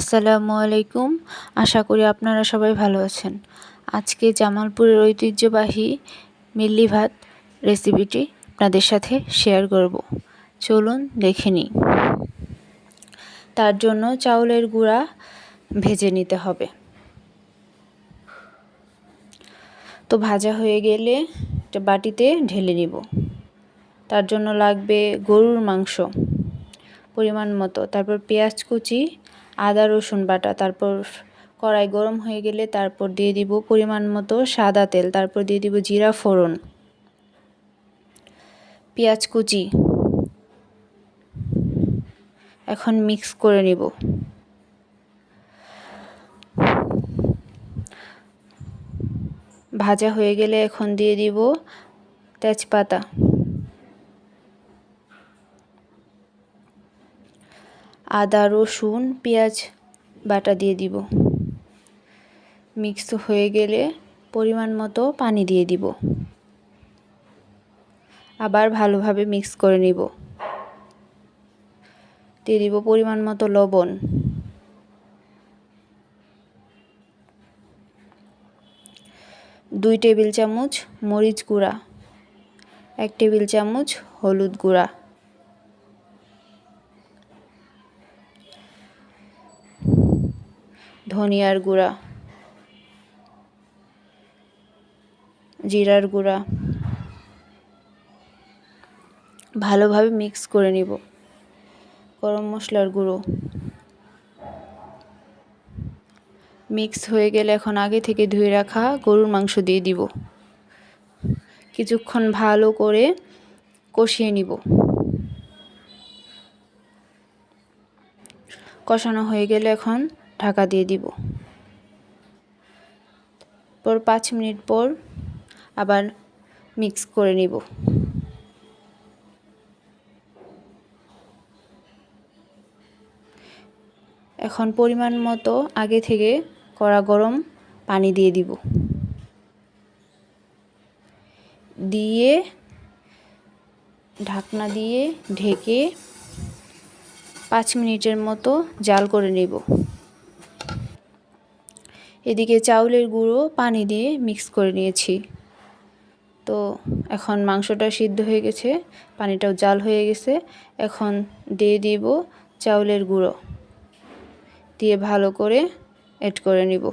আসসালামু আলাইকুম। আশা করি আপনারা সবাই ভালো আছেন। আজকে জামালপুরের ঐতিহ্যবাহী মিল্লি ভাত রেসিপিটি আপনাদের সাথে শেয়ার করব। চলুন দেখে নিই। তার জন্য চাউলের গুঁড়া ভেজে নিতে হবে। তো ভাজা হয়ে গেলে একটা বাটিতে ঢেলে নিব। তার জন্য লাগবে গরুর মাংস পরিমাণ মতো। তারপর পেঁয়াজ কুচি আদা, রসুন বাটা, তারপর কড়াই গরম হয়ে গেলে তারপর দিয়ে দিব পরিমাণ মতো সাদা তেল, তারপর দিয়ে দিব জিরা, ফোড়ন, পেঁয়াজ কুচি। এখন মিক্স করে নিব। ভাজা হয়ে গেলে এখন দিয়ে দিব তেজপাতা। আদা, রসুন, পেঁয়াজ বাটা দিয়ে দিব। মিক্স হয়ে গেলে পরিমাণ মতো পানি দিয়ে দিব। আবার ভালোভাবে মিক্স করে নিব। দিয়ে দিব পরিমাণ মতো লবণ। দুই টেবিল চামচ মরিচ গুঁড়া, এক টেবিল চামচ হলুদ গুঁড়া। ধনিয়ার গুঁড়া, জিরার গুঁড়া ভালোভাবে মিক্স করে নিব। গরম মশলার গুঁড়ো। মিক্স হয়ে গেলে এখন আগে থেকে ধুয়ে রাখা গরুর মাংস দিয়ে দিব। কিছুক্ষণ ভালো করে কষিয়ে নিব। কষানো হয়ে গেলে এখন ঢাকা দিয়ে দিব। পর পাঁচ মিনিট পর আবার মিক্স করে নিব। এখন পরিমাণ মতো আগে থেকে কড়া গরম পানি দিয়ে দিব। দিয়ে ঢাকনা দিয়ে ঢেকে পাঁচ মিনিটের মতো জাল করে নেব। এদিকে চাউলের গুঁড়ো পানি দিয়ে মিক্স করে নিয়েছি। তো এখন মাংসটা সিদ্ধ হয়ে গেছে, পানিটাও জাল হয়ে গেছে। এখন দিয়ে দিব চাউলের গুঁড়ো। দিয়ে ভালো করে এড করে নিব।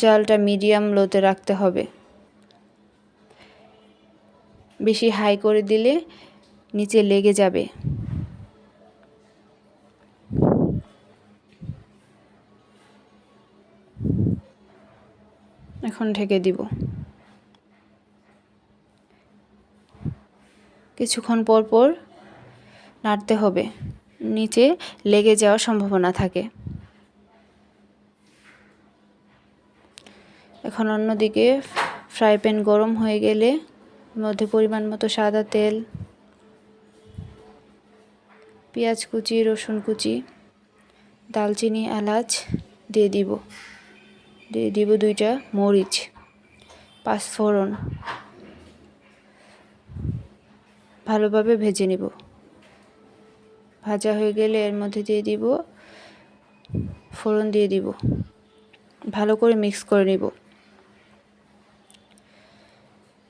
জালটা মিডিয়াম লোতে রাখতে হবে। বেশি হাই করে দিলে নিচে লেগে যাবে। এখন ঢেকে দিব। কিছুক্ষণ পর পর নাড়তে হবে। নিচে লেগে যাওয়ার সম্ভাবনা থাকে। এখন অন্যদিকে ফ্রাই প্যান গরম হয়ে গেলে মধ্যে পরিমাণ মতো সাদা তেল, পেঁয়াজ কুচি, রসুন কুচি, দালচিনি, এলাচ দিয়ে দিব। দিয়ে দিব দুইটা মরিচ, পাঁচফোড়ন। ভালোভাবে ভেজে নিব। ভাজা হয়ে গেলে এর মধ্যে দিয়ে দিব ফোড়ন দিয়ে দিব। ভালো করে মিক্স করে নিব।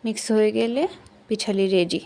মিক্স হয়ে গেলে পিঠালি রেডি।